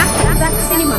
啊！来来，给你。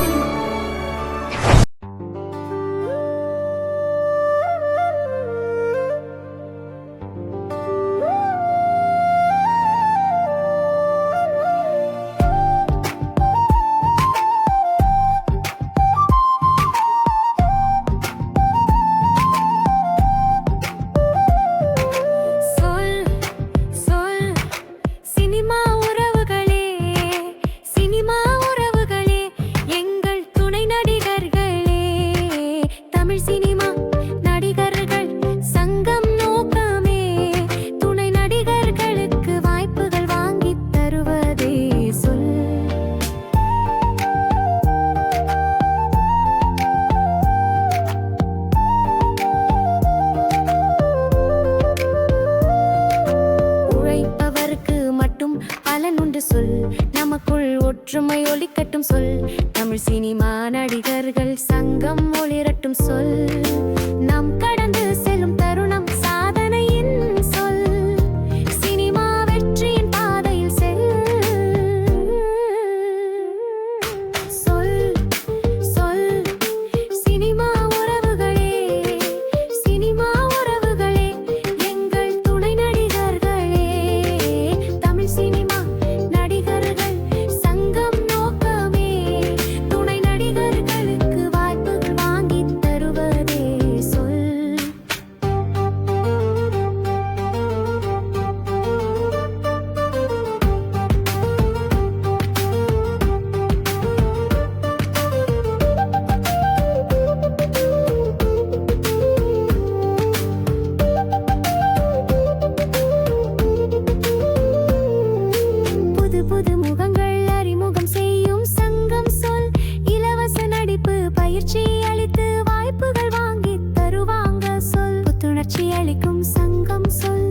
சொல். நமக்குள் ஒற்றுமை ஒளிக்கட்டும் சொல். தமிழ் சினிமா நடிகர்கள் சங்கம் ஒளிரட்டும் சொல். அளிக்கும் சங்கம் சொல்